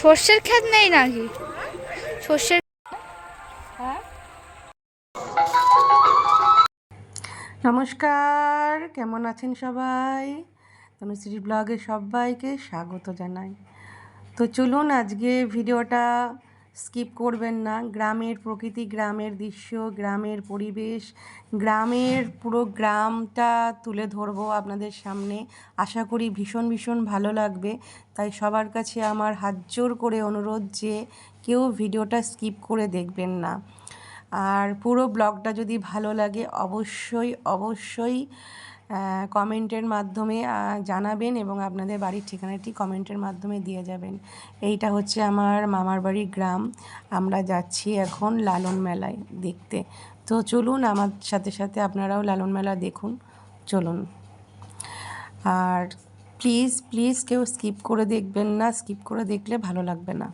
সর্ষের ক্ষেত নেই নাকি? সর্ষের নমস্কার কেমন আছেন সবাই? তনুশ্রী ব্লগে সবাইকে স্বাগত জানাই। তো চলুন আজকে ভিডিওটা স্কিপ করবেন না। গ্রামের প্রকৃতি, গ্রামের দৃশ্য, গ্রামের পরিবেশ, গ্রামের পুরো গ্রামটা তুলে ধরবো আপনাদের সামনে। আশা করি ভীষণ ভীষণ ভালো লাগবে। তাই সবার কাছে আমার হাত জোর করে অনুরোধ যে কেউ ভিডিওটা স্কিপ করে দেখবেন না। আর পুরো ব্লগটা যদি ভালো লাগে অবশ্যই অবশ্যই কমেন্টের মাধ্যমে জানাবেন এবং আপনাদের বাড়ির ঠিকানাটি কমেন্টের মাধ্যমে দিয়ে যাবেন। এইটা হচ্ছে আমার মামার বাড়ির গ্রাম। আমরা যাচ্ছি এখন লালন মেলায় দেখতে। তো চলুন, আমার সাথে সাথে আপনারাও লালন মেলা দেখুন। চলুন। আর প্লিজ প্লিজ কেউ স্কিপ করে দেখবেন না। স্কিপ করে দেখলে ভালো লাগবে না।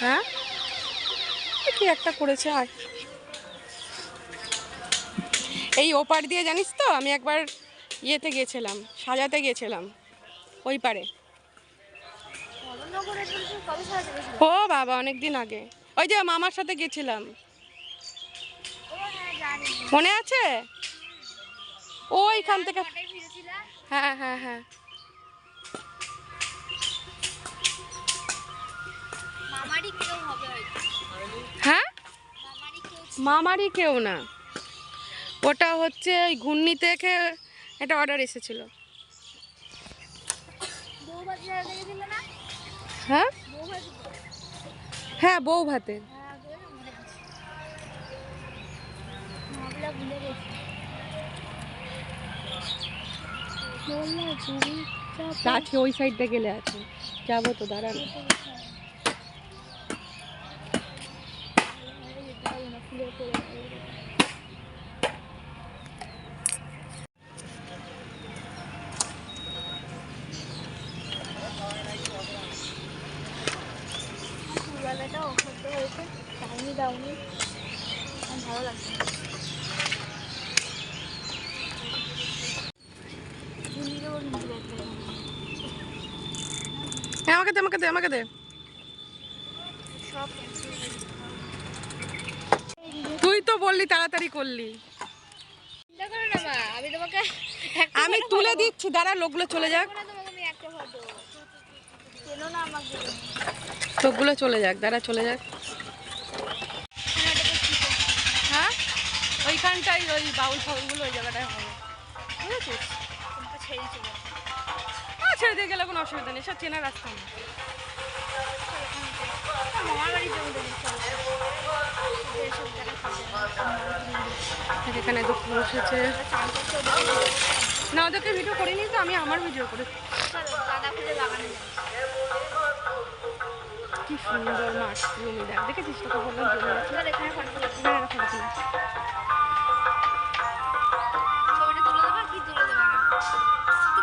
হ্যাঁ? কি একটা করেছে আয় এই ওপার দিয়ে জানিস তো, আমি একবার ইয়েতে গেছিলাম, সাজাতে গেছিলাম, ওই পারে। ও বাবা অনেক দিন আগে। ওই যে মামার সাথে গেছিলাম। মনে আছে? ওইখান থেকে হ্যাঁ হ্যাঁ হ্যাঁ। হ্যাঁ? মামারই কেউ না। ওটা হচ্ছে ওই ঘূর্ণি থেকে একটা অর্ডার এসেছিল। হ্যাঁ? হ্যাঁ বউ আছে ওই সাইডটা গেলে আছে। যাব তো দাঁড়ান ফুলওয়ালাটা অফার তো হয়েছে টাইমই দাওনি আমার ভালো লাগছে না। ঝুলিয়ে দেবো কিন্তু ব্যাগটা এখানে। হ্যাঁ আমাকে দে আমাকে দে আমাকে দে। তুই তো বললি তাড়াতাড়ি করলি। আমি তুলে দিচ্ছি দাঁড়া লোকগুলো চলে যাক। লোকগুলো চলে যাক দাঁড়া চলে যাক। হ্যাঁ? ওইখানটাই ওই বাউল ফাউলগুলো ওই জায়গাটায় হবে। বুঝেছিস? ছেড়ে হ্যাঁ ছেড়ে দিয়ে গেলে কোনো অসুবিধা নেই সব চেনা রাস্তা। এখানে দুপুর বসেছে। না ওদেরকে ভিডিও করিনি তো আমি আমার ভিডিও যাই কি সুন্দর মাঠ জমি দেখ দেখেছিস তোকে বললাম জমি এখানে ফটো কি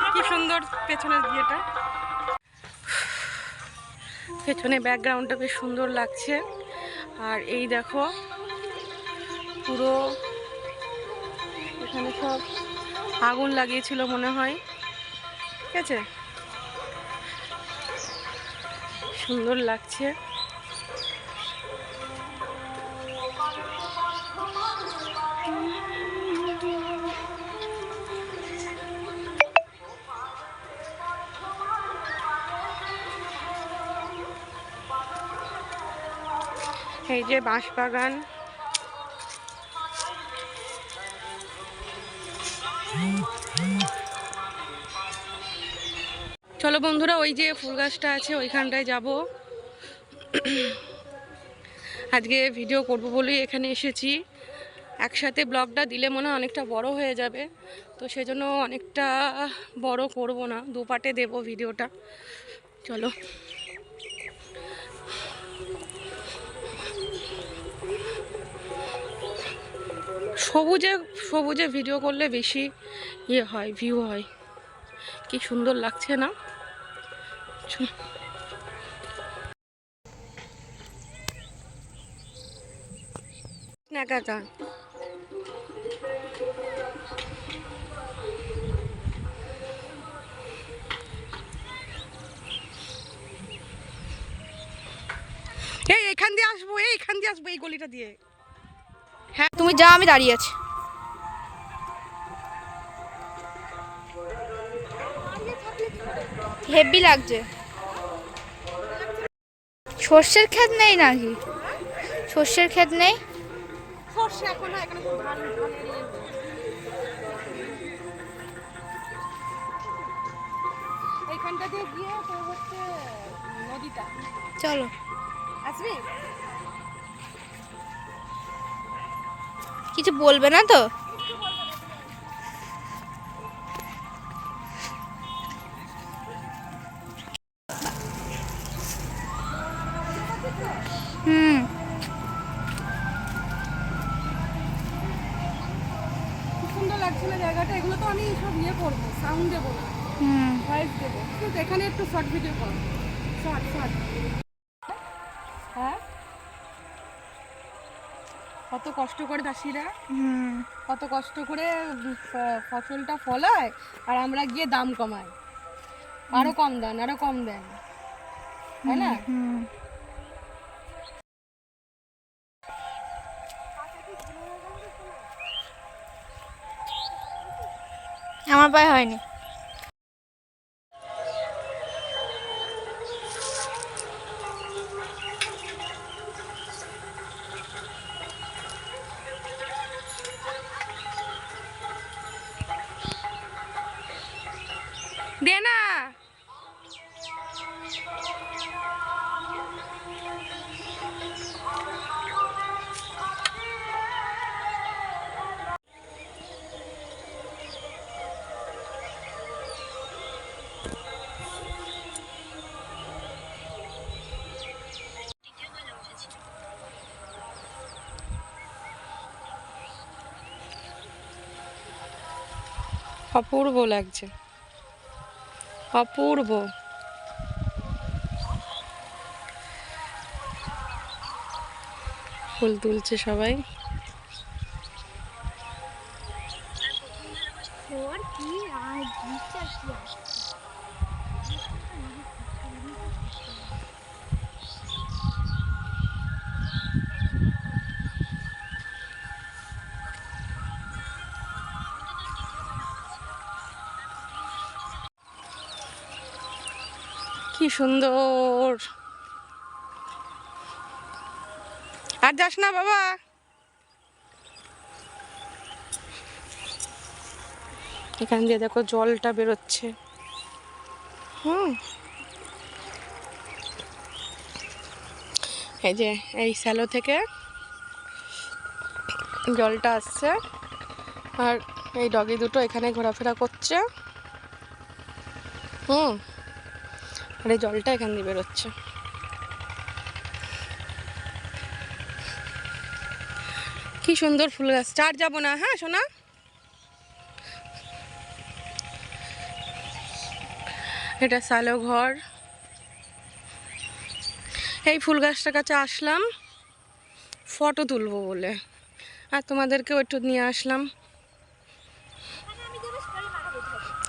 না কি সুন্দর পেছনের বিয়েটা পেছনে ব্যাকগ্রাউন্ডটা বেশ সুন্দর লাগছে। আর এই দেখো, পুরো এখানে সব আগুন লাগিয়েছিল মনে হয়। ঠিক আছে? সুন্দর লাগছে। এই যে বাঁশ বাগান চলো বন্ধুরা, ওই যে ফুল গাছটা আছে, ওইখানটায় যাব। আজকে ভিডিও করব বলেই এখানে এসেছি। একসাথে ব্লগটা দিলে মনে অনেকটা বড় হয়ে যাবে, তো সেজন্য অনেকটা বড় করব না দু পার্টে দেবো ভিডিওটা। চলো। সবুজে সবুজে ভিডিও করলে বেশি ইয়ে হয় ভিউ হয়। কি সুন্দর লাগছে না। না এই, এখান দিয়ে আসব, এই, এখান দিয়ে আসব, এই গলিটা দিয়ে। হ্যাঁ তুমি যা আমি দাঁড়িয়ে আছি। হেভি লাগছে। সর্ষের ক্ষেত নেই নাকি? সর্ষের ক্ষেত নেই? চলো। এখন কিছু বলবে না তো? হুম। সুন্দর লাগছে না জায়গাটা। এগুলো তো আমি সব ইয়ে করব সাউন্ড দেবো হুম। ভয়েস দেবো। এখানে একটু শর্ট ভিডিও করব শর্ট শর্ট কত কষ্ট করে চাষিরা কত কষ্ট করে ফসলটা ফলায় আর আমরা গিয়ে দাম কমাই। আরও কম দেন আরও কম দেন। তাই না? আমার পায়ে হয়নি। দে না। অপূর্ব লাগছে। অপূর্ব। ফুল তুলছে সবাই। কি আর সুন্দর। আর যাস না বাবা। এখান দিয়ে দেখো জলটা বেরোচ্ছে। হুম। এই যে, এই স্যালো থেকে জলটা আসছে। আর এই ডগি দুটো এখানে ঘোরাফেরা করছে। হুম। আর জলটা এখান দিয়ে বেরোচ্ছে। কি সুন্দর ফুল গাছ। চার যাব না হ্যাঁ সোনা? এটা সালো ঘর। এই ফুল গাছটার কাছে আসলাম, ফটো তুলবো বলে। আর তোমাদেরকেও একটু নিয়ে আসলাম।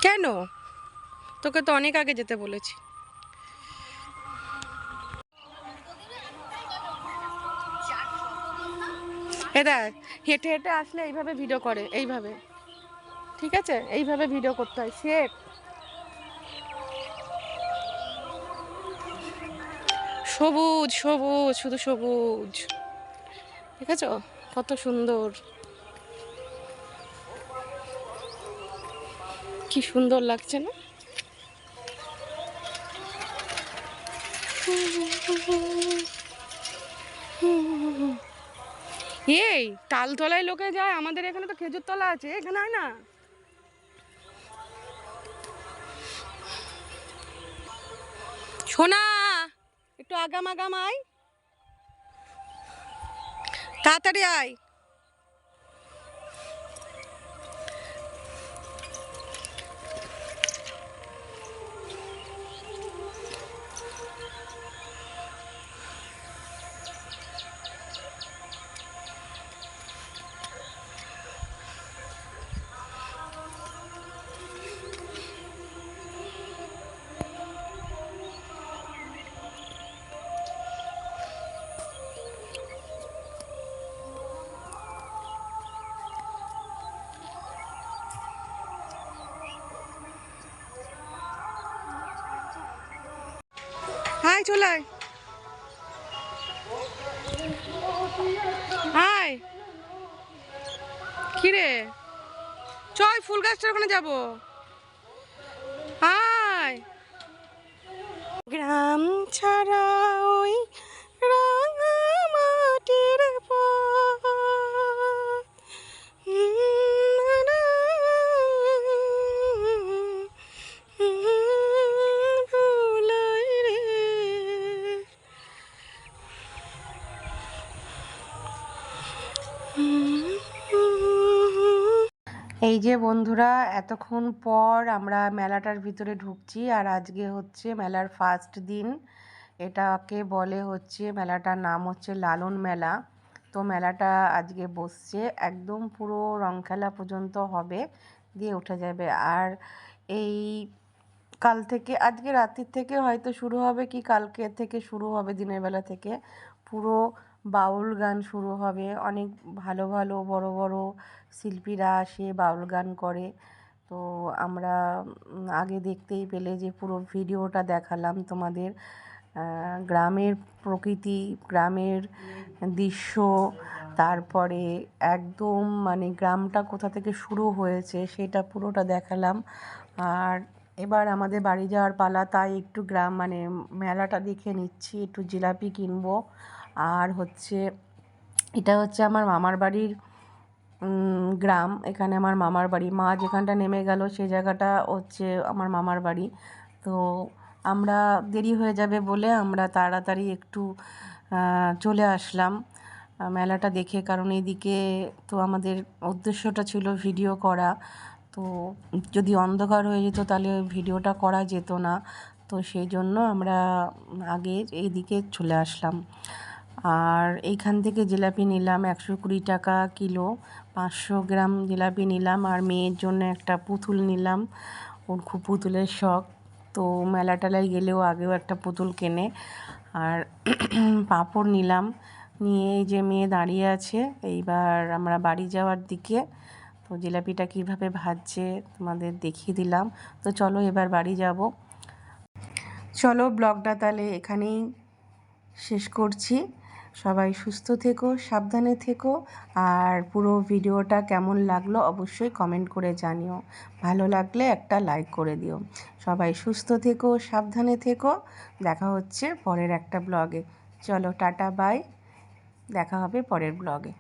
কেন? তোকে তো অনেক আগে যেতে বলেছি। এ হেঁটে হেঁটে আসলে এইভাবে ভিডিও করে, এইভাবে। ঠিক আছে? এইভাবে ভিডিও করতে হয়। শেখ সবুজ সবুজ, শুধু সবুজ। ঠিক আছে কত সুন্দর। কি সুন্দর লাগছে না? এই, তালতলায় লোকে যায়, আমাদের এখানে তো খেজুর তলা আছে, এখানে হয় না? সোনা, একটু আগাম আগাম আয়। তাড়াতাড়ি আয়। হাই চলে আয়। হাই। কিরে? চল ফুল গাছটার ওখানে যাব। হাই। গ্রাম ছাড়া ওই এই যে বন্ধুরা, এতক্ষণ পর আমরা মেলাটার ভিতরে ঢুকছি আর আজকে হচ্ছে মেলার ফার্স্ট দিন। এটাকে বলে হচ্ছে, মেলাটার নাম হচ্ছে লালন মেলা। তো মেলাটা আজকে বসছে, একদম পুরো রং খেলা পর্যন্ত হবে, দিয়ে উঠে যাবে। আর এই কাল থেকে, আজকে রাত্রির থেকে হয়তো শুরু হবে কি কালকে থেকে শুরু হবে দিনের বেলা থেকে, পুরো বাউল গান শুরু হবে। অনেক ভালো ভালো, বড় বড় শিল্পীরা আসে বাউল গান করে। তো আমরা আগে দেখতেই পেলে যে পুরো ভিডিওটা দেখালাম তোমাদের। গ্রামের প্রকৃতি, গ্রামের দৃশ্য, তারপরে একদম মানে গ্রামটা কোথা থেকে শুরু হয়েছে সেটা পুরোটা দেখালাম। আর এবার আমাদের বাড়ি যাওয়ার পালা, তাই একটু গ্রাম মানে মেলাটা দেখে নিচ্ছি, একটু জিলাপি কিনবো। আর হচ্ছে এটা হচ্ছে আমার মামার বাড়ির গ্রাম। এখানে আমার মামার বাড়ি। মা যেখানটা নেমে গেল সেই জায়গাটা হচ্ছে আমার মামার বাড়ি। তো আমরা দেরি হয়ে যাবে বলে আমরা তাড়াতাড়ি একটু চলে আসলাম। মেলাটা দেখে, কারণ এদিকে তো আমাদের উদ্দেশ্যটা ছিল ভিডিও করা। তো যদি অন্ধকার হয়ে যেত তাহলে ভিডিওটা করা যেত না। তো সেই জন্য আমরা আগে এইদিকে চলে আসলাম। আর এইখান থেকে জিলাপি নিলাম একশো কুড়ি টাকা কিলো, পাঁচশো গ্রাম জিলাপি নিলাম আর মেয়ের জন্য একটা পুতুল নিলাম। ওর খুব পুতুলের শখ। তো মেলা টেলায় গেলেও আগেও একটা পুতুল কেনে। আর পাঁপড় নিলাম। নিয়ে এই যে মেয়ে দাঁড়িয়ে আছে, এইবার আমরা বাড়ি যাওয়ার দিকে। তো জিলাপিটা কীভাবে ভাজছে তোমাদের দেখিয়ে দিলাম। তো চলো এবার বাড়ি যাব। চলো ব্লগটা তাহলে এখানেই শেষ করছি। সবাই সুস্থ থেকো, সাবধানে থেকো আর পুরো ভিডিওটা কেমন লাগল অবশ্যই কমেন্ট করে জানিও। ভালো লাগলে একটা লাইক করে দিও। সবাই সুস্থ থেকো, সাবধানে থেকো। দেখা হচ্ছে পরের একটা ব্লগে চলো টাটা বাই দেখা হবে পরের ব্লগে